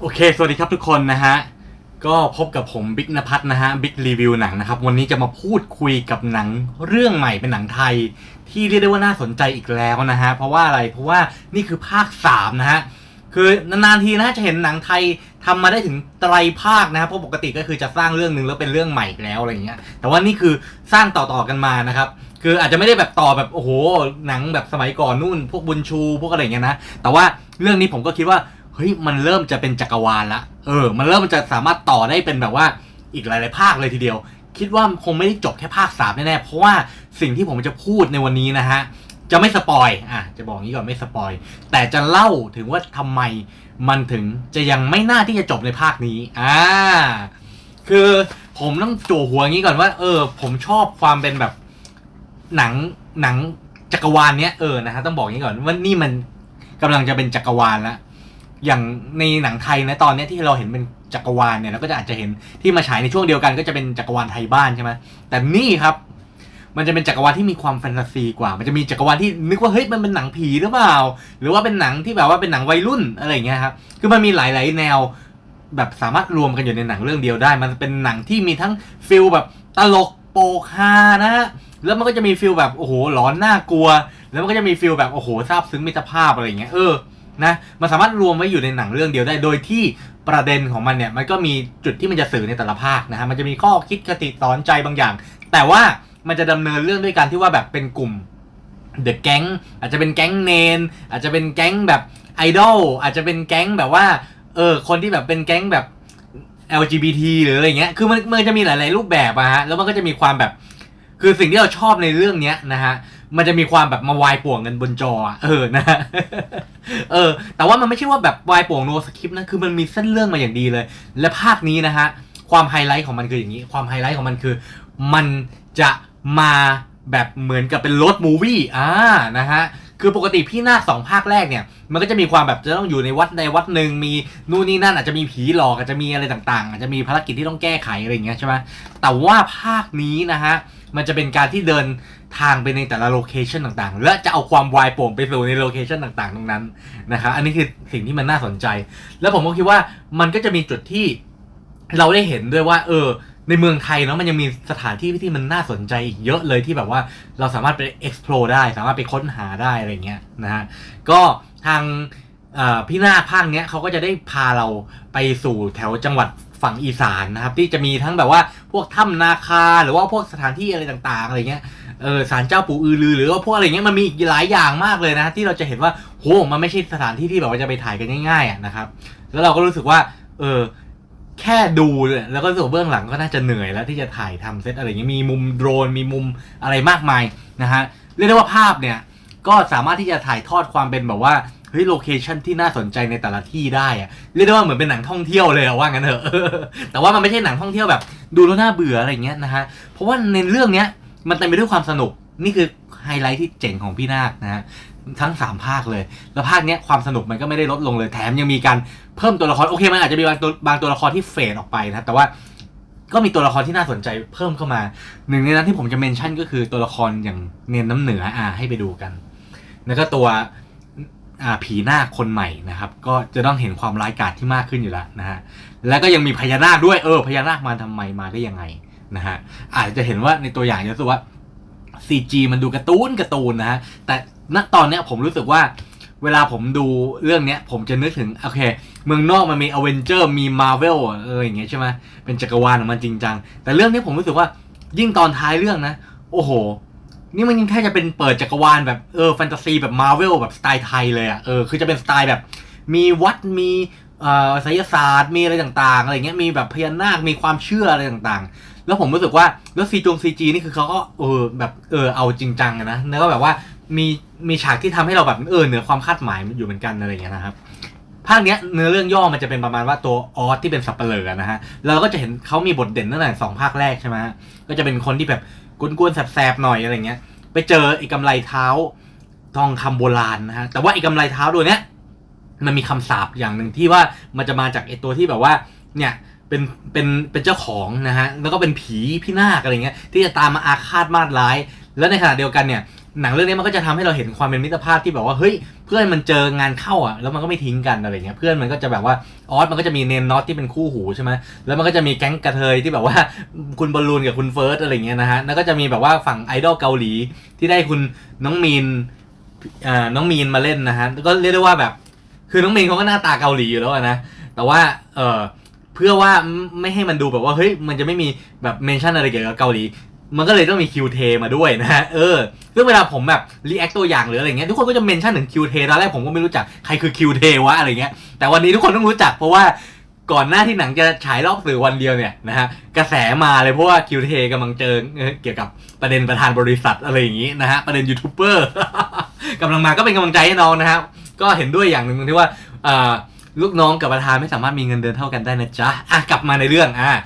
โอเค สวัสดีครับทุกคนนะฮะ ก็พบกับผมบิ๊กนภัทรนะฮะ บิ๊กรีวิวหนังนะครับ วันนี้จะมาพูดคุยกับหนังเรื่องใหม่เป็นหนังไทย ที่เรียกได้ว่าน่าสนใจอีกแล้วนะฮะ เพราะว่าอะไร เพราะว่านี่คือภาค 3 นะฮะ คือนานๆทีนะจะเห็นหนังไทยทำมาได้ถึงไตรภาคนะครับเพราะปกติก็คือจะสร้างเรื่องหนึ่งแล้วเป็นเรื่องใหม่แล้วอะไรอย่างเงี้ย แต่ว่านี่คือสร้างต่อๆกันมานะครับ คืออาจจะไม่ได้แบบต่อแบบโอ้โหหนังแบบสมัยก่อนนู่น พวกบุญชูพวกอะไรอย่างเงี้ยนะ แต่ว่าเรื่องนี้ผมก็คิดว่า เฮ้ยมันเริ่มจะเป็นจักรวาลละเออ มันเริ่มจะสามารถต่อได้เป็นแบบว่าอีกหลาย ๆ ภาคเลยทีเดียว คิดว่าคงไม่ได้จบแค่ภาคสามแน่ๆเพราะว่าสิ่งที่ผมจะพูดในวันนี้นะฮะจะไม่สปอยอะจะบอกงี้ก่อนไม่สปอย แต่จะเล่าถึงว่าทำไมมันถึงจะยังไม่น่าที่จะจบในภาคนี้อ่าคือผมต้องจั่วหัวงี้ก่อนว่า เออ ผมชอบความเป็นแบบหนังหนังจักรวาลเนี้ยเออนะฮะต้องบอกงี้ก่อนว่านี่มันกำลังจะเป็นจักรวาลแล้ว อย่างในหนังไทยนะตอนเนี้ยที่เราเห็นเป็นจักรวาลเนี่ยเราก็จะอาจจะเห็นที่มาฉายในช่วงเดียวกันก็จะเป็นจักรวาลไทยบ้านใช่ไหมแต่นี่ครับ มันจะเป็นจักรวาลที่มีความแฟนตาซีกว่า มันจะมีจักรวาลที่นึกว่าเฮ้ยมันเป็นหนังผีหรือเปล่า หรือว่าเป็นหนังที่แบบว่าเป็นหนังวัยรุ่นอะไรอย่างเงี้ยครับคือมันมีหลาย ๆ แนวแบบสามารถรวมกันอยู่ในหนังเรื่องเดียวได้ มันเป็นหนังที่มีทั้งฟิลแบบตลกโปกฮานะฮะแล้วมันก็จะมีฟิลแบบโอ้โหหลอนน่ากลัว แล้วมันก็จะมีฟิลแบบโอ้โหซาบซึ้งมิตรภาพอะไรอย่างเงี้ยเออ นะมันสามารถรวมไว้อยู่ในหนังเรื่องเดียวได้ โดยที่ประเด็นของมันเนี่ยมันก็มีจุดที่มันจะสื่อในแต่ละภาคนะฮะมันจะมีข้อคิดคติสอนใจบางอย่าง แต่ว่ามันจะดำเนินเรื่องด้วยการที่ว่าแบบเป็นกลุ่มเดอะแก๊งอาจจะเป็นแก๊งเนน อาจจะเป็นแก๊งแบบไอดอลอาจจะเป็นแก๊งแบบว่าเออคนที่แบบเป็นแก๊งแบบ LGBT หรืออะไรเงี้ยคือมันมันจะมีหลาย ๆ รูปแบบอะฮะแล้วมันก็จะมีความแบบ คือสิ่งที่เราชอบในเรื่องเนี้ยนะฮะ มันจะมีความแบบมาวายป่วงกันบนจอ เออนะฮะเออ แต่ว่ามันไม่ใช่ว่าแบบวายป่วงโนสคริปต์นะ คือมันมีเส้นเรื่องมาอย่างดีเลย และภาคนี้นะฮะ ความไฮไลท์ของมันคืออย่างนี้ ความไฮไลท์ของมันคือ มันจะมาแบบเหมือนกับเป็นรถมูวี่ อ่า นะฮะ คือปกติพี่นาคสองภาคแรกเนี่ย มันก็จะมีความแบบจะต้องอยู่ในวัดในวัดหนึ่งมีนู่นนี่นั่นอาจจะมีผีหลอกอาจจะมีอะไรต่างๆ อาจจะมีภารกิจที่ต้องแก้ไขอะไรอย่างเงี้ยใช่ไหมแต่ว่าภาคนี้นะฮะ มันจะเป็นการที่เดิน ทางไปในแต่ละโลเคชันต่างๆ และจะเอาความวายโป่งไปสู่ในโลเคชันต่างๆ ตรงนั้นนะครับอันนี้คือสิ่งที่มันน่าสนใจ แล้วผมก็คิดว่ามันก็จะมีจุดที่เราได้เห็นด้วยว่า เออ ในเมืองไทยเนาะมันยังมีสถานที่ที่มันน่าสนใจอีกเยอะเลยที่แบบว่าเราสามารถไป explore ได้ สามารถไปค้นหาได้อะไรเงี้ยนะฮะก็ทางพี่นาคภาคเนี้ยเขาก็จะได้พาเราไปสู่แถวจังหวัดฝั่งอีสานนะครับ ที่จะมีทั้งแบบว่าพวกถ้ำนาคาหรือว่าพวกสถานที่อะไรต่างๆอะไรเงี้ย เออศาลเจ้าปู่อือลือหรือว่าพวกอะไรเงี้ยมันมีอีกหลายอย่างมากเลยนะ ที่เราจะเห็นว่าโหมันไม่ใช่สถานที่ที่แบบว่าจะไปถ่ายกันง่ายๆอะนะครับ แล้วเราก็รู้สึกว่า เออแค่ดูเนี่ยแล้วก็รู้สึกว่าเบื้องหลังก็น่าจะเหนื่อยแล้วที่จะถ่ายทำเซตอะไรเงี้ยมีมุมโดรนมีมุมอะไรมากมายนะฮะเรียกได้ว่าภาพเนี่ยก็สามารถที่จะถ่ายทอดความเป็นแบบว่าเฮ้ยโลเคชันที่น่าสนใจในแต่ละที่ได้อะเรียกได้ว่าเหมือนเป็นหนังท่องเที่ยวเลยอะว่างั้นเถอะแต่ว่ามันไม่ใช่หนังท่องเที่ยวแบบ ดูแล้วน่าเบื่ออะไรเงี้ยนะฮะเพราะว่าในเรื่องเนี้ย มันเต็มไปด้วยความสนุกนี่คือไฮไลท์ที่เจ๋งของพี่นาคนะฮะทั้งสามภาคเลย แล้วภาคเนี้ยความสนุกมันก็ไม่ได้ลดลงเลยแถมยังมีการเพิ่มตัวละครโอเคมันอาจจะมีบางตัวบางตัวละครที่เฟดออกไปนะแต่ว่าก็มีตัวละครที่น่าสนใจเพิ่มเข้ามา หนึ่งในนั้นที่ผมจะเมนชั่นก็คือตัวละครอย่างเนียนน้ำเหนืออ่าให้ไปดูกัน แล้วก็ตัวอ่าผีนาคคนใหม่นะครับ ก็จะต้องเห็นความร้ายกาจที่มากขึ้นอยู่แล้วนะฮะแล้วก็ยังมีพญานาคด้วยเออพญานาคมาทำไมมาได้ยังไง นะฮะอาจจะเห็นว่าในตัวอย่างจะรู้สึกว่า CG มันดูการ์ตูนการ์ตูนนะฮะแต่ณตอนเนี้ยผมรู้สึกว่าเวลาผมดูเรื่องเนี้ย ผมจะนึกถึงโอเค เมืองนอกมันมีอเวนเจอร์มีมาเวลเอออย่างเงี้ยใช่ไหมเป็นจักรวาลของมันจริงจัง แต่เรื่องนี้ผมรู้สึกว่ายิ่งตอนท้ายเรื่องนะ โอ้โห นี่มันยังแค่จะเป็นเปิดจักรวาลแบบเออแฟนตาซีแบบมาเวลแบบสไตล์ไทยเลยอะ่ะเออคือจะเป็นสไตล์แบบ มีวัดมีเอ่อไสยศาสตร์มีอะไรต่างๆอะไรเงี้ยมีแบบพญานาคมีความเชื่ออะไรต่างๆ แล้วผมรู้สึกว่าแล้วซีจงซีจีนี่คือเขาก็เออแบบเออเอาจริงจังนะแล้วก็แบบว่ามีมีฉากที่ทำให้เราแบบเออเหนือความคาดหมายอยู่เหมือนกันอะไรอย่างเงี้ยนะครับภาคเนี้ยเนื้อเรื่องย่อมันจะเป็นประมาณว่าตัวออสที่เป็นสับเปลือนะฮะเราก็จะเห็นเขามีบทเด่นตั้งแต่สองภาคแรกใช่ไหมก็จะเป็นคนที่แบบกวนๆแสบๆหน่อยอะไรเงี้ย ไปเจอไอ้กำไรเท้าทองคำโบราณนะฮะแต่ว่าไอ้กำไรเท้าตัวเนี้ยมันมีคำสาปอย่างหนึ่งที่ว่ามันจะมาจากไอ้ตัวที่แบบว่าเนี่ย เป็นเป็นเป็นเจ้าของนะฮะแล้วก็เป็นผีพี่นาคอะไรเงี้ยที่จะตามมาอาฆาตมาดร้าย แล้วในขณะเดียวกันเนี่ยหนังเรื่องนี้มันก็จะทำให้เราเห็นความเป็นมิตรภาพที่แบบว่าเฮ้ยเพื่อนมันเจองานเข้าอะแล้วมันก็ไม่ทิ้งกันอะไรเงี้ยเพื่อนมันก็จะแบบว่าออสมันก็จะมีเนนน็อตที่เป็นคู่หูใช่ไหมแล้วมันก็จะมีแก๊งกระเทยที่แบบว่าคุณบอลลูนกับคุณเฟิร์สอะไรเงี้ยนะฮะแล้วก็จะมีแบบว่าฝั่งไอดอลเกาหลีที่ได้คุณน้องมีนอ่าน้องมีนมาเล่นนะฮะก็เรียกได้ว่าแบบ คือน้องมีนเขาก็หน้าตาเกาหลีอยู่แล้วนะแต่ว่าเออ เพื่อว่าไม่ให้มันดูแบบว่าเฮ้ยมันจะไม่มีแบบเมนชั่นอะไรเกี่ยวกับเกาหลี มันก็เลยต้องมีคิวเทมาด้วยนะฮะเออซึ่งเวลาผมแบบรีแอคตัวอย่างหรืออะไรเงี้ยทุกคนก็จะเมนชั่นถึงคิวเทตอนแรกผมก็ไม่รู้จักใครคือคิวเทวะอะไรเงี้ยแต่วันนี้ทุกคนต้องรู้จักเพราะว่าก่อนหน้าที่หนังจะฉายรอบสื่อวันเดียวเนี่ยนะฮะกระแสมาเลยเพราะว่าคิวเทกำลังเจอเอ่อเกี่ยวกับประเด็นประธานบริษัทอะไรอย่างงี้นะฮะประเด็นยูทูบเบอร์กำลังมาก็เป็นกำลังใจให้น้องนะฮะก็เห็นด้วยอย่างหนึ่งที่ว่าอ่า ลูกน้องกับประธานไม่สามารถมีเงินเดือนเท่ากันได้นะจ๊ะอะกลับมาในเรื่องอะ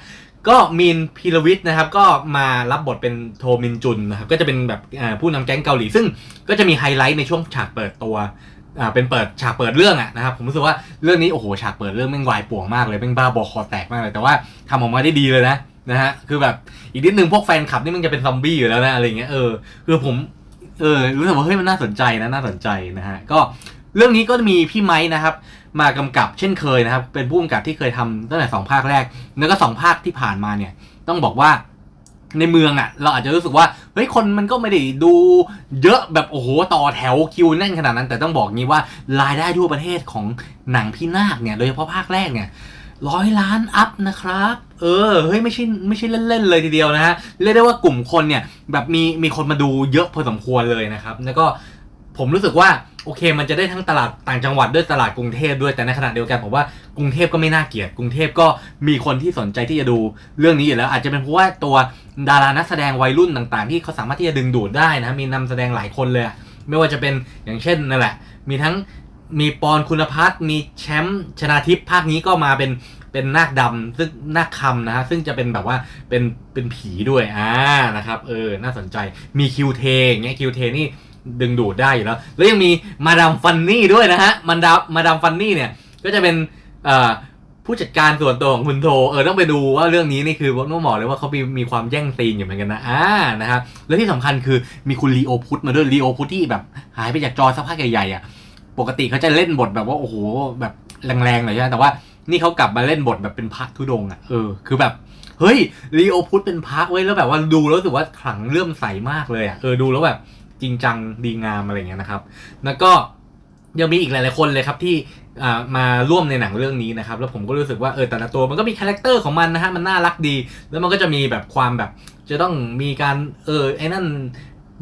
ก็มีนพีรวิทย์นะครับก็มารับบทเป็นโทมินจุนนะครับก็จะเป็นแบบผู้นำแก๊งเกาหลี ซึ่งก็จะมีไฮไลท์ในช่วงฉากเปิดตัวอ่าเป็นเปิดฉากเปิดเรื่องอะนะครับผมรู้สึกว่าเรื่องนี้โอ้โหฉากเปิดเรื่องแม่งวายป่วงมากเลยแม่งบ้าบอคอแตกมากเลยแต่ว่าทำออกมาได้ดีเลยนะนะฮะคือแบบอีกนิดนึงพวกแฟนคลับนี่มันจะเป็นซอมบี้อยู่แล้วนะอะไรเงี้ยเออคือผมเออรู้สึกว่าเฮ้ยมันน่าสนใจนะน่าสนใจนะฮะก็เรื่องนี้ก็มีพี่ไม้นะครับ มากำกับเช่นเคยนะครับ เป็นผู้กำกับที่เคยทำตั้งแต่สองภาคแรก แล้วก็สองภาคที่ผ่านมาเนี่ย ต้องบอกว่าในเมืองอะ่ะ เราอาจจะรู้สึกว่าเฮ้ยคนมันก็ไม่ได้ดูเยอะแบบโอ้โหต่อแถวคิวแน่นขนาดนั้น แต่ต้องบอกงี้ว่ารายได้ทั่วประเทศของหนังพี่นาคเนี่ยโดยเฉพาะภาคแรกเนี่ยร้อยล้านอัพนะครับ เออ เฮ้ย ไม่ใช่ไม่ใช่เล่น ๆ เลยทีเดียวนะฮะ เรียกได้ว่ากลุ่มคนเนี่ย แบบมีมีคนมาดูเยอะพอสมควรเลยนะครับ แล้วก็ ผมรู้สึกว่าโอเค มันจะได้ทั้งตลาดต่างจังหวัดด้วยตลาดกรุงเทพด้วยแต่ในขณะเดียวกันผมว่ากรุงเทพก็ไม่น่าเกลียดกรุงเทพก็มีคนที่สนใจที่จะดูเรื่องนี้อยู่แล้ว อาจจะเป็นเพราะว่าตัวดารานักแสดงวัยรุ่นต่าง ๆ ที่เขาสามารถที่จะดึงดูดได้นะมีนำแสดงหลายคนเลยไม่ว่าจะเป็นอย่างเช่นนั่นแหละ มีทั้งมีปอนคุณพัฒน์มีแชมป์ชนาทิพย์ภาคนี้ก็มาเป็นเป็นนาคดำซึ่งนาคคำนะฮะซึ่งจะเป็นแบบว่าเป็นเป็นผีด้วยอ่านะครับเออน่าสนใจมีคิวเทอย่างเงี้ยคิวเทนี่ ดึงดูดได้อยู่แล้ว แล้วยังมีมาดามฟันนี่ด้วยนะฮะมาดามมาดามฟันนี่เนี่ยก็จะเป็นผู้จัดการส่วนตัวของคุณโทเออต้องไปดูว่าเรื่องนี้นี่คือต้องบอเลยว่าเขามีมีความแย่งซีนอยู่เหมือนกันนะอ่านะครับแล้วที่สำคัญคือมีคุณลีโอพุทธมาด้วยลีโอพุทธที่แบบหายไปจากจอสักพักใหญ่ๆอะปกติเขาจะเล่นบทแบบว่าโอ้โหแบบแรงๆหน่อยใช่ไหมแต่ว่านี่เขากลับมาเล่นบทแบบเป็นพระธุดงอะเออคือแบบเฮ้ยลีโอพุทธเป็นพระเว้ยแล้วแบบว่าดูแล้วรู้สึกว่าขลังเลื่อมใสมากเลยอะเออดูแล้วแบบ จริงจังดีงามอะไรเงี้ยนะครับ แล้วก็ยังมีอีกหลายๆคนเลยครับที่มาร่วมในหนังเรื่องนี้นะครับ แล้วผมก็รู้สึกว่าเออแต่ละตัวมันก็มีคาแรคเตอร์ของมันนะฮะมันน่ารักดี แล้วมันก็จะมีแบบความแบบ จะต้องมีการเออไอ้นั่น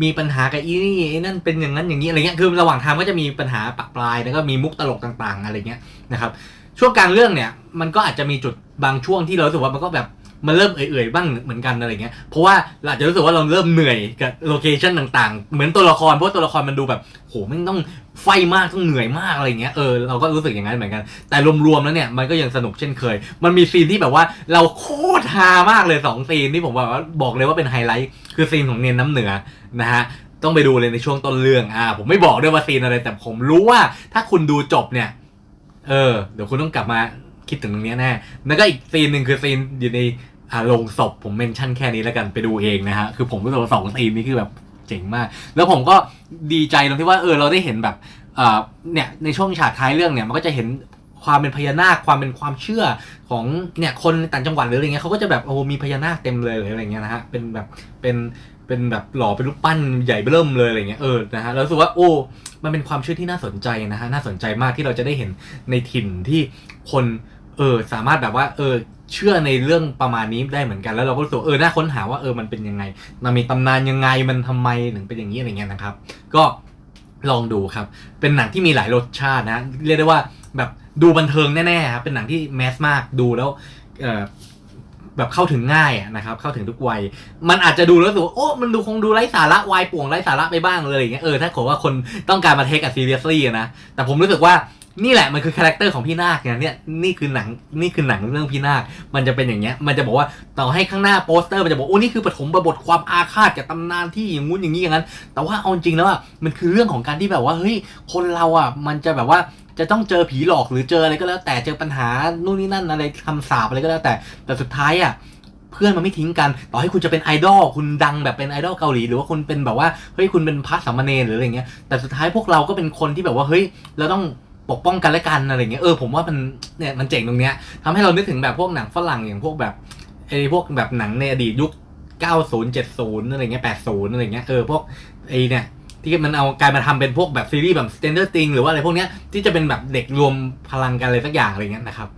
มีปัญหากับอีนี่ไอ้นั่นเป็นอย่างนั้นอย่างนี้อะไรเงี้ยคือระหว่างทางก็จะมีปัญหาปะปลายแล้วก็มีมุกตลกต่าง ๆ อะไรเงี้ยนะครับช่วงกลางเรื่องเนี่ยมันก็อาจจะมีจุดบางช่วงที่เราสึกว่ามันก็แบบ มันเริ่มเอื่อยๆบ้างเหมือนกันอะไรเงี้ยเพราะว่าเราอาจจะรู้สึกว่าเราเริ่มเหนื่อยกับโลเคชันต่างๆ เหมือนตัวละครเพราะตัวละครมันดูแบบโหไม่ต้องไฟมากต้องเหนื่อยมากอะไรเงี้ยเออเราก็รู้สึกอย่างนั้นเหมือนกัน แต่รวมๆแล้วเนี่ยมันก็ยังสนุกเช่นเคย มันมีซีนที่แบบว่าเราโคตรฮามากเลยสองซีนที่ผมบอกว่าบอกเลยว่าเป็นไฮไลท์คือซีนของเนียนน้ำเหนือนะฮะต้องไปดูเลยในช่วงต้นเรื่องอ่าผมไม่บอกด้วยว่าซีนอะไรแต่ผมรู้ว่าถ้าคุณดูจบเนี่ย เออ เดี๋ยวคุณต้องกลับมา คิดถึงตรงนี้แน่ แล้วก็อีกซีนหนึ่งคือซีนอยู่ในอ่าโรงศพผมเมนชั่นแค่นี้แล้วกันไปดูเองนะฮะ คือผมรู้สึกว่าสองซีนนี้คือแบบเจ๋งมาก แล้วผมก็ดีใจตรงที่ว่าเออเราได้เห็นแบบอ่าเนี่ยในช่วงฉากท้ายเรื่องเนี่ยมันก็จะเห็นความเป็นพญานาคความเป็นความเชื่อของเนี่ยคนในต่างจังหวัดหรืออะไรเงี้ยเขาก็จะแบบโอ้มีพญานาคเต็มเลยหรืออะไรเงี้ยนะฮะเป็นแบบเป็นเป็นแบบหล่อเป็นรูปปั้นใหญ่เบิ่มเลยอะไรเงี้ยเออนะฮะแล้วรู้สึกว่าโอ้มันเป็นความเชื่อที่น่าสนใจนะฮะน่าสนใจมากที่เราจะได้เห็นในถิ่นที่คน เออ สามารถแบบว่า เออ เชื่อในเรื่องประมาณนี้ได้เหมือนกันแล้วเราก็รู้สึกเออน่าค้นหาว่าเออมันเป็นยังไง มันมีตำนานยังไงมันทำไมถึงเป็นอย่างนี้อะไรเงี้ยนะครับ ก็ลองดูครับ เป็นหนังที่มีหลายรสชาตินะ เรียกได้ว่าแบบดูบันเทิงแน่ๆครับเป็นหนังที่แมสมากดูแล้วเออแบบเข้าถึงง่ายนะครับ เข้าถึงทุกวัย มันอาจจะดูแล้วรู้สึกโอ้ มันดูคงดูไร้สาระวายป่วงไร้สาระไปบ้างเลยอย่างเงี้ยเออถ้าเกิดว่าคนต้องการมาเทคอะซีเรียสลี่นะ แต่ผมรู้สึกว่า นี่แหละมันคือคาแรคเตอร์ของพี่นาคเนี่ยเนี่ยนี่คือหนังนี่คือหนังเรื่องพี่นาค มันจะเป็นอย่างเงี้ย มันจะบอกว่าต่อให้ข้างหน้าโปสเตอร์มันจะบอกโอ้นี่คือปฐมบทความอาฆาตกับตำนานที่อย่างงู้นอย่างนี้อย่างนั้น แต่ว่าเอาจริงแล้วอะมันคือเรื่องของการที่แบบว่าเฮ้ยคนเราอะมันจะแบบว่าจะต้องเจอผีหลอกหรือเจออะไรก็แล้ว แต่เจอปัญหานู่นนี่นั่นอะไรคำสาปอะไรก็แล้วแต่แต่สุดท้ายอะเพื่อนมันไม่ทิ้งกัน ต่อให้คุณจะเป็นไอดอล คุณดังแบบเป็นไอดอลเกาหลี หรือว่าคุณเป็นแบบว่า เฮ้ย คุณเป็นพระสามเณรหรืออะไรเงี้ย แต่สุดท้ายพวกเราก็เป็นคนที่แบบว่า เฮ้ย เราต้อง ปกป้องกันและกันอะไรเงี้ยเออผมว่ามันเนี่ยมันเจ๋งตรงเนี้ยทำให้เรานึกถึงแบบพวกหนังฝรั่งอย่างพวกแบบไอ้พวกแบบหนังในอดีตยุค 90 70 อะไรเงี้ย 80 อะไรเงี้ยเออพวกไอ้เนี่ยที่มันเอากลายมาทำเป็นพวกแบบซีรีส์แบบ Stranger Things หรือว่าอะไรพวกเนี้ยที่จะเป็นแบบเด็กรวมพลังกันอะไรสักอย่างอะไรเงี้ยนะครับ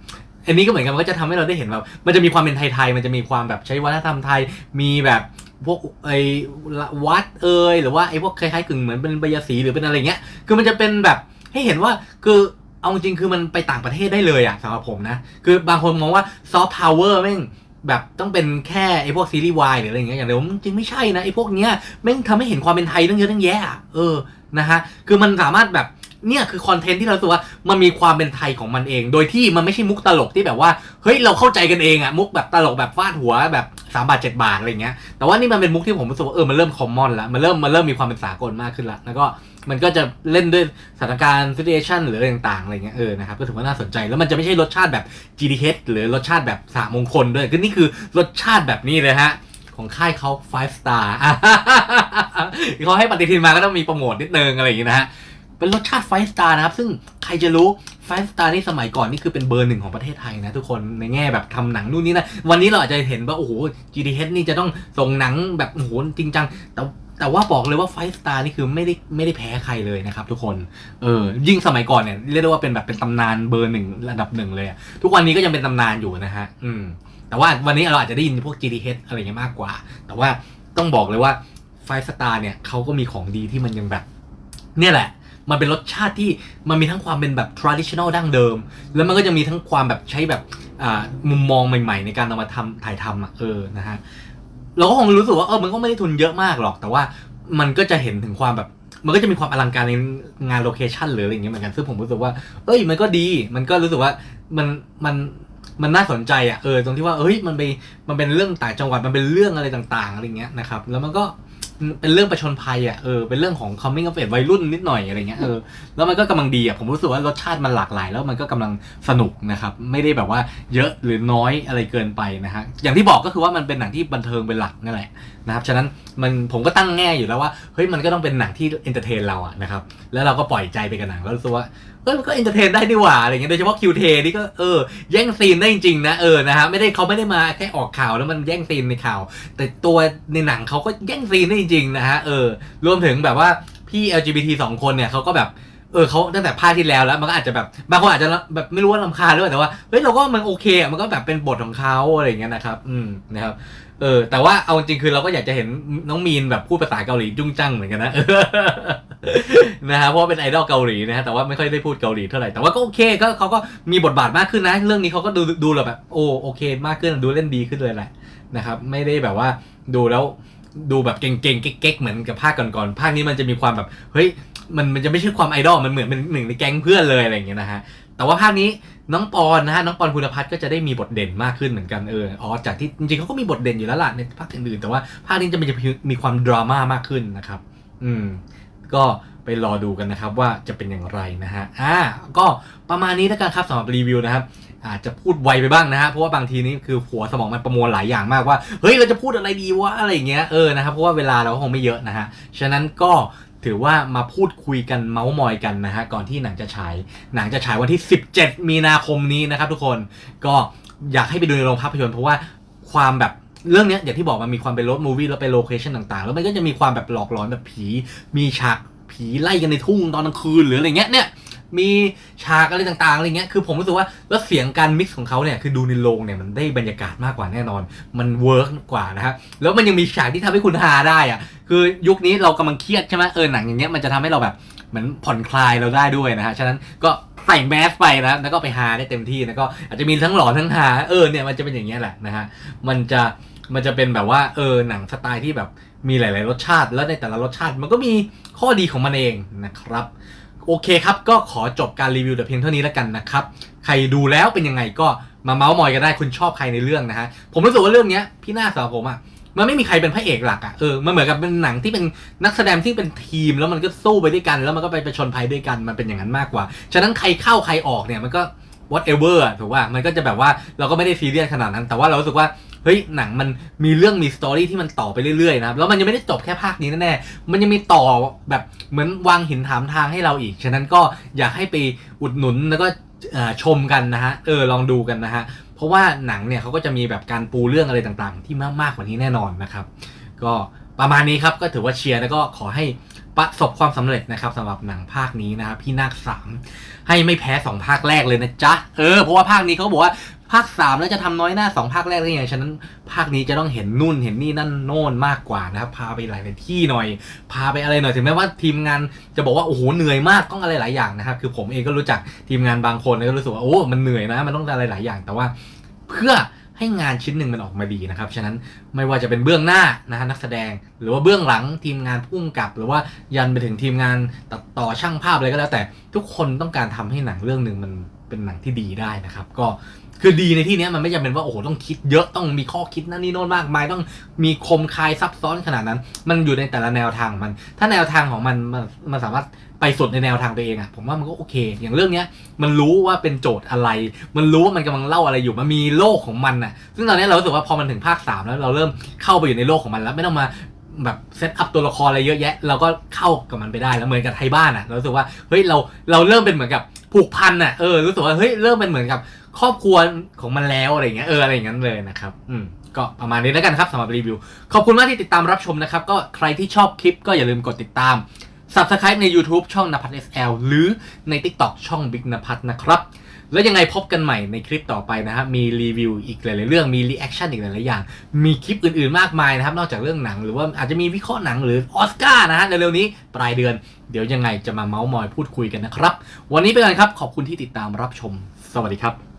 อันนี้ก็เหมือนกันมันก็จะทำให้เราได้เห็นแบบมันจะมีความเป็นไทยๆมันจะมีความแบบใช้วัฒนธรรมไทยมีแบบพวกไอ้วัดเอยหรือว่าไอ้พวกคล้ายๆกึ่งเหมือนเป็นบายสีหรือเป็นอะไรเงี้ยคือมันจะเป็นแบบ ให้เห็นว่าคือเอาจริงๆคือมันไปต่างประเทศได้เลยอะสำหรับผมนะ คือบางคนมองว่าซอฟต์พาวเวอร์แม่งแบบต้องเป็นแค่ไอ้พวกซีรีส์วายหรืออะไรอย่างเงี้ยอย่างเดียวจริงไม่ใช่นะไอ้พวกเนี้ยแม่งทำให้เห็นความเป็นไทยตั้งเยอะตั้งแยะอะเออนะฮะคือมันสามารถแบบ เนี่ยคือคอนเทนต์ที่เราสึกว่ามันมีความเป็นไทยของมันเอง โดยที่มันไม่ใช่มุกตลกที่แบบว่าเฮ้ยเราเข้าใจกันเองอะมุกแบบตลกแบบฟาดหัวแบบสามบาทเจ็ดบาทอะไรเงี้ยแต่ว่านี่มันเป็นมุกที่ผมรู้สึกว่าเออมันเริ่มคอมมอนละมันเริ่มมันเริ่มมีความเป็นสากลมากขึ้นละแล้วก็มันก็จะเล่นด้วยสถานการณ์ซิ t u a ชันหรืออะไรต่างๆอะไรเงี้ยเออนะครับก็ถือว่าน่าสนใจแล้วมันจะไม่ใช่รสชาติแบบ GDH หรือรสชาติแบบสามงคลด้วยคือนี่คือรสชาติแบบนี้เลยฮะของค่ายเขา five star เขาให้ปฏิทินมาก็ต้องมีโปรโมทนิดนึงอะไรอย่างงี้นะฮะ เป็นรสชาติ five star นะครับ ซึ่งใครจะรู้ five star นี่สมัยก่อนนี่คือเป็นเบอร์หนึ่งของประเทศไทยนะทุกคนในแง่แบบทำหนังนู่นนี่นะ วันนี้เราอาจจะเห็นว่า โอ้โห GDH นี่จะต้องส่งหนังแบบโอ้โหจริงจังแต่แต่ว่าบอกเลยว่า five star นี่คือไม่ได้ไม่ได้แพ้ใครเลยนะครับทุกคน เออ ยิ่งสมัยก่อนเนี่ยเรียกได้ว่าเป็นแบบเป็นตำนานเบอร์หนึ่งระดับหนึ่งเลย ทุกวันนี้ก็ยังเป็นตำนานอยู่นะฮะ อืม แต่ว่าวันนี้เราอาจจะได้ยินพวก GDH อะไรเงี้ยมากกว่า แต่ว่าต้องบอกเลยว่า Five Star เนี่ยเขาก็มีของดีที่มันยังแบบ เนี่ยแหละ มันเป็นรสชาติที่มันมีทั้งความเป็นแบบ traditional ดั้งเดิม แล้วมันก็จะมีทั้งความแบบใช้แบบมุมมองใหม่ ๆ ในการเอามาทำถ่ายทำอะเออนะฮะเราก็คงรู้สึกว่าเออมันก็ไม่ได้ทุนเยอะมากหรอก แต่ว่ามันก็จะเห็นถึงความแบบ มันก็จะมีความอลังการในงานโลเคชันหรืออะไรอย่างเงี้ยเหมือนกันซึ่งผมรู้สึกว่า เอ้ยมันก็ดี มันก็รู้สึกว่ามันมันมันน่าสนใจอะเออตรงที่ว่าเอ้ยมันไปมันเป็นเรื่องต่างจังหวัดมันเป็นเรื่องอะไรต่าง ๆอะไรเงี้ยนะครับ แล้วมันก็ เป็นเรื่องประชนภัยอะเออเป็นเรื่องของ coming of age วัยรุ่นนิดหน่อยอะไรเงี้ยเออแล้วมันก็กำลังดีอะผมรู้สึกว่ารสชาติมันหลากหลาย แล้วมันก็กำลังสนุกนะครับไม่ได้แบบว่าเยอะหรือน้อยอะไรเกินไปนะฮะอย่างที่บอกก็คือว่ามันเป็นหนังที่บันเทิงเป็นหลักนั่นแหละนะครับฉะนั้นมันผมก็ตั้งแง่อยู่แล้วว่าเฮ้ยมันก็ต้องเป็นหนังที่เอนเตอร์เทนเราอะนะครับแล้วเราก็ปล่อยใจไปกับหนังแล้วรู้สึกว่า เอ้ยมันก็เอนเตอร์เทนได้ดีหว่าอะไรเงี้ยโดยเฉพาะคิวเทนี่ก็เออแย่งซีนได้จริงๆนะเออนะฮะไม่ได้เขาไม่ได้มาแค่ออกข่าวแล้วมันแย่งซีนในข่าว แต่ตัวในหนังเขาก็แย่งซีนได้จริงๆนะฮะเออรวมถึงแบบว่าพี่ LGBT สองคนเนี่ยเขาก็แบบเออเขาตั้งแต่ภาคที่แล้วแล้วมันก็อาจจะแบบบางคนอาจจะแบบไม่รู้ว่าลำคาญหรือเปล่าแต่ว่าเฮ้ยเราก็มันโอเคมันก็แบบเป็นบทของเขาอะไรเงี้ยนะครับ อืมนะครับ เออ แต่ว่าเอาจริงคือเราก็อยากจะเห็นน้องมีนแบบพูดภาษาเกาหลีจุ้งจังเหมือนกันนะนะฮะเพราะเป็นไอดอลเกาหลีนะฮะแต่ว่าไม่ค่อยได้พูดเกาหลีเท่าไหร่แต่ว่าก็โอเคก็เขาก็มีบทบาทมากขึ้นนะ เรื่องนี้เขาก็ดูดูแบบโอ้โอเค มากขึ้นดูเล่นดีขึ้นเลยแหละนะครับ ไม่ได้แบบว่าดูแล้วดูแบบเก่งๆเก๊กๆเหมือนกับภาคก่อนๆภาคนี้มันจะมีความแบบเฮ้ย มันมันจะไม่ใช่ความไอดอลมันเหมือนเป็นหนึ่งในแก๊งเพื่อนเลยอะไรอย่างเงี้ยนะฮะแต่ว่าภาคนี้น้องปอนนะฮะน้องปอนคุณพัฒน์ก็จะได้มีบทเด่นมากขึ้นเหมือนกันเอออ๋อจากที่จริงๆเขาก็มีบทเด่นอยู่แล้วล่ะในภาคอื่นๆแต่ว่าภาคนี้จะมันจะมีความดราม่ามากขึ้นนะครับ อืม ก็ไปรอดูกันนะครับว่าจะเป็นอย่างไรนะฮะอ่าก็ประมาณนี้แล้วกันครับสำหรับรีวิวนะครับอาจจะพูดไวไปบ้างนะฮะเพราะว่าบางทีนี้คือหัวสมองมันประมวลหลายอย่างมากว่าเฮ้ยเราจะพูดอะไรดีวะอะไรอย่างเงี้ยเออนะครับเพราะว่าเวลาเราก็คงไม่เยอะนะฮะฉะนั้นก็ ถือว่ามาพูดคุยกันเมาส์มอยกันนะฮะก่อนที่หนังจะฉายหนังจะฉายวันที่ 17 มีนาคมนี้นะครับทุกคนก็อยากให้ไปดูในโรงภาพยนตร์เพราะว่าความแบบเรื่องนี้อย่างที่บอกมันมีความเป็นรถมูวี่แล้วเป็นโลเคชั่นต่างๆ แล้วมันก็จะมีความแบบหลอกหลอนแบบผี มีฉากผีไล่กันในทุ่งตอนกลางคืนหรืออะไรเงี้ยเนี่ย มีฉากอะไรต่างๆอะไรเงี้ยคือผมรู้สึกว่าแล้วเสียงการมิกซ์ของเขาเนี่ยคือดูในโรงเนี่ยมันได้บรรยากาศมากกว่าแน่นอน มันเวิร์กกว่านะฮะแล้วมันยังมีฉากที่ทำให้คุณฮาได้อะคือยุคนี้เรากำลังเครียดใช่ไหมเออหนังอย่างเงี้ยมันจะทำให้เราแบบเหมือนผ่อนคลายเราได้ด้วยนะฮะฉะนั้นก็ใส่แมสไปนะแล้วก็ไปฮาได้เต็มที่แล้วก็อาจจะมีทั้งหลอนทั้งฮาเออเนี่ยมันจะเป็นอย่างเงี้ยแหละนะฮะมันจะมันจะเป็นแบบว่าเออหนังสไตล์ที่แบบมีหลาย ๆ รสชาติ แล้วในแต่ละรสชาติมันก็มีข้อดีของมันเองนะครับ โอเคครับ ก็ขอจบการรีวิวแต่เพียงเท่านี้แล้วกันนะครับ ใครดูแล้วเป็นยังไงก็มาเมาส์มอยกันได้คุณชอบใครในเรื่องนะฮะ ผมรู้สึกว่าเรื่องเนี้ยพี่หน้าสำหรับผมอะมันไม่มีใครเป็นพระเอกหลักอะเออมันเหมือนกับเป็นหนังที่เป็นนักแสดงที่เป็นทีมแล้วมันก็สู้ไปด้วยกัน แล้วมันก็ไปประชนภัยด้วยกันมันเป็นอย่างนั้นมากกว่า ฉะนั้นใครเข้าใครออกเนี่ยมันก็ whatever ถูกว่ามันก็จะแบบว่าเราก็ไม่ได้ซีเรียสขนาดนั้น แต่ว่าเรารู้สึกว่า เฮ้ยหนังมันมีเรื่องมีสตอรี่ที่มันต่อไปเรื่อยๆนะครับแล้วมันยังไม่ได้จบแค่ภาคนี้แน่ๆมันยังมีต่อแบบเหมือนวางหินถามทางให้เราอีก ฉะนั้นก็อยากให้ไปอุดหนุนแล้วก็ชมกันนะฮะเออลองดูกันนะฮะเพราะว่าหนังเนี่ยเขาก็จะมีแบบการปูเรื่องอะไรต่างๆ ที่มากมากกว่านี้แน่นอนนะครับ ก็ประมาณนี้ครับก็ถือว่าเชียร์แล้วก็ขอให้ประสบความสำเร็จนะครับสำหรับหนังภาคนี้นะครับพี่นาคสามให้ไม่แพ้สองภาคแรกเลยนะจ๊ะเออเพราะว่าภาคนี้เขาบอกว่า ภาคสามแล้วจะทำน้อยหน้าสองภาคแรกได้ยังไงฉะนั้น ภาคนี้จะต้องเห็นนู่นเห็นนี่นั่นโน่นมากกว่านะครับ พาไปหลายที่หน่อย พาไปอะไรหน่อยถึงแม้ว่าทีมงานจะบอกว่าโอ้โหเหนื่อยมากต้องอะไรหลายอย่างนะครับคือผมเองก็รู้จักทีมงานบางคนก็รู้สึกว่าโอ้มันเหนื่อยนะ มันต้องอะไรหลายอย่าง แต่ว่า เพื่อให้งานชิ้นหนึ่งมันออกมาดีนะครับ ฉะนั้นไม่ว่าจะเป็นเบื้องหน้านะฮะนักแสดง หรือว่าเบื้องหลังทีมงานพุ่งกับ หรือว่ายันไปถึงทีมงานตัดต่อช่างภาพอะไรก็แล้ว แต่ทุกคนต้องการทำให้หนังเรื่องหนึ่งมันเป็นหนังที่ดีได้นะครับ ก็ คือดีในที่นี้มันไม่จำเป็นว่าโอ้โหต้องคิดเยอะต้องมีข้อคิดนั่นนี่โน่นมากมายต้องมีคมคายซับซ้อนขนาดนั้น มันอยู่ในแต่ละแนวทางมัน ถ้าแนวทางของมันมันมันสามารถไปสุดในแนวทางตัวเองอะผมว่ามันก็โอเค อย่างเรื่องเนี้ยมันรู้ว่าเป็นโจทย์อะไร มันรู้ว่ามันกำลังเล่าอะไรอยู่มันมีโลกของมันน่ะซึ่งตอนนี้เรารู้สึกว่าพอมันถึงภาค3แล้วเราเริ่มเข้าไปอยู่ในโลกของมันแล้วไม่ต้องมาแบบเซตอัพตัวละครอะไรเยอะแยะ เราก็เข้ากับมันไปได้แล้วเหมือนกับไทยบ้านอะเรารู้สึกว่าเฮ้ยเราเราเริ่มเป็นเหมือนกับผูกพันอะเออรู้สึกว่าเฮ้ยเริ่มเป็นเหมือนกับ ครอบครัวของมันแล้วอะไรเงี้ยเอออะไรอย่างนั้นเลยนะครับอืมก็ประมาณนี้แล้วกันครับสำหรับรีวิว ขอบคุณมากที่ติดตามรับชมนะครับ ก็ใครที่ชอบคลิปก็อย่าลืมกดติดตาม Subscribe ใน YouTube ช่องนภัทร SL หรือใน TikTok ช่อง Big นภัทรนะครับ แล้วยังไงพบกันใหม่ในคลิปต่อไปนะครับ มีรีวิวอีกหลายๆเรื่อง มีรีแอคชั่นอีกหลายๆอย่าง มีคลิปอื่นๆมากมายนะครับ นอกจากเรื่องหนัง หรือว่าอาจจะมีวิเคราะห์หนังหรือออสการ์นะฮะเร็วๆนี้ปลายเดือน เดี๋ยวยังไงจะมาเมาส์มอยพูดคุยกันนะครับ วันนี้ไปก่อนครับ ขอบคุณที่ติดตามรับชม สวัสดีครับ